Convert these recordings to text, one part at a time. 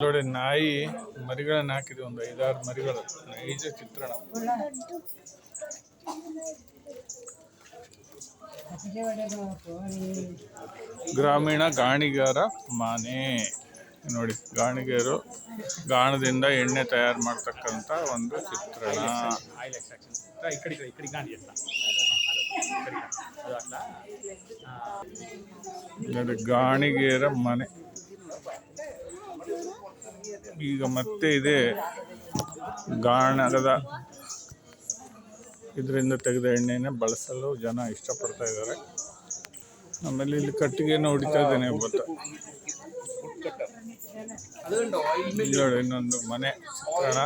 ನೋಡಿ ನಾಯಿ ಮರಿಗಳನ್ನ ಹಾಕಿದೆ ಒಂದು ಐದಾರು ಮರಿಗಳು. ನೈಜ ಚಿತ್ರಣ. ಗ್ರಾಮೀಣ ಗಾಣಿಗಾರ ಮನೆ. ನೋಡಿ ಗಾಣಿಗೆಯರು ಗಾಣದಿಂದ ಎಣ್ಣೆ ತಯಾರು ಮಾಡ್ತಕ್ಕಂಥ ಒಂದು ಚಿತ್ರಣ. ನೋಡಿ ಗಾಣಿಗೆಯರ ಮನೆ. ಈಗ ಮತ್ತೆ ಇದೆ ಗಾಣದ ಇದರಿಂದ ತೆಗೆದ ಎಣ್ಣೆನ ಬಳಸಲು ಜನ ಇಷ್ಟಪಡ್ತಾ ಇದ್ದಾರೆ. ಆಮೇಲೆ ಇಲ್ಲಿ ಕಟ್ಟಿಗೆಯನ್ನು ಹೊಡಿತಾ ಇದ್ದೇನೆ ಇಲ್ಲಿ ನೋಡಿ, ಇನ್ನೊಂದು ಮನೆ ಚಿತ್ರಣ.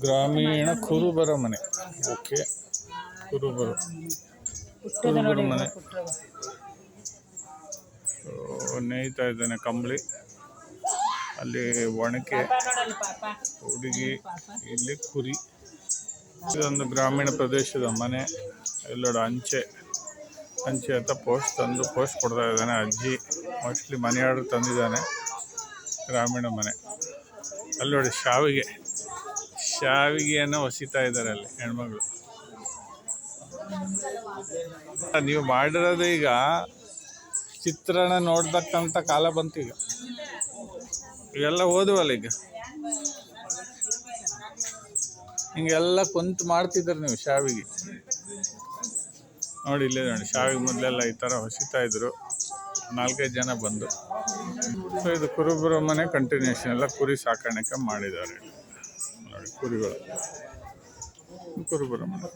ಗ್ರಾಮೀಣ ಕುರುಬರ ಮನೆ. ಓಕೆ. ಕುರುಬರು. ಕುರುಬರ ಮನೆ. ನೇಯ್ತಾ ಇದ್ದಾನೆ ಕಂಬಳಿ. ಅಲ್ಲಿ ಒಣಕೆ ಹುಡುಗಿ ಇಲ್ಲಿ ಕುರಿ, ಇದೊಂದು ಗ್ರಾಮೀಣ ಪ್ರದೇಶದ ಮನೆ ಎಲ್ಲೋಡು ಅಂಚೆ. ಅಂಚೆ ಅಂತ ಪೋಸ್ಟ್ ತಂದು, ಪೋಸ್ಟ್ ಕೊಡ್ತಾ ಇದ್ದಾನೆ ಅಜ್ಜಿ. ಮೋಸ್ಟ್ಲಿ ಮನೆ ಆರ್ಡರ್ ತಂದಿದ್ದಾನೆ, ಗ್ರಾಮೀಣ ಮನೆ. ಅಲ್ಲೋಡಿ ಶಾವಿಗೆ. ಶಾವಿಗೆಯನ್ನು ಹೊಸಿತಾ ಇದ್ದಾರೆ ಅಲ್ಲಿ ಹೆಣ್ಮಗಳು. ನೀವು ಮಾಡಿರೋದು ಈಗ ಚಿತ್ರಣ ನೋಡ್ತಕ್ಕಂಥ ಕಾಲ ಬಂತು ಈಗ. ಇವೆಲ್ಲ ಓದುವಲ್ಲ ಈಗ? ಹಿಂಗೆಲ್ಲ ಕುಂತು ಮಾಡ್ತಿದ್ರು ನೀವು ಶಾವಿಗೆ. ನೋಡಿ ಇಲ್ಲೇ ನೋಡಿ, ಶಾವಿಗೆ ಮೊದಲೆಲ್ಲ ಈ ಥರ ಹೊಸಿತಾ ಇದ್ರು. ನಾಲ್ಕೈದು ಜನ ಬಂದು. ಸೊ ಇದು ಕುರುಬರ ಮನೆ ಕಂಟಿನ್ಯೂಷನ್ ಎಲ್ಲ ಕುರಿ ಸಾಕಾಣಿಕೆ ಮಾಡಿದ್ದಾರೆ. ನೋಡಿ ಕುರಿಗಳು. ಕುರುಬರ ಮನೆ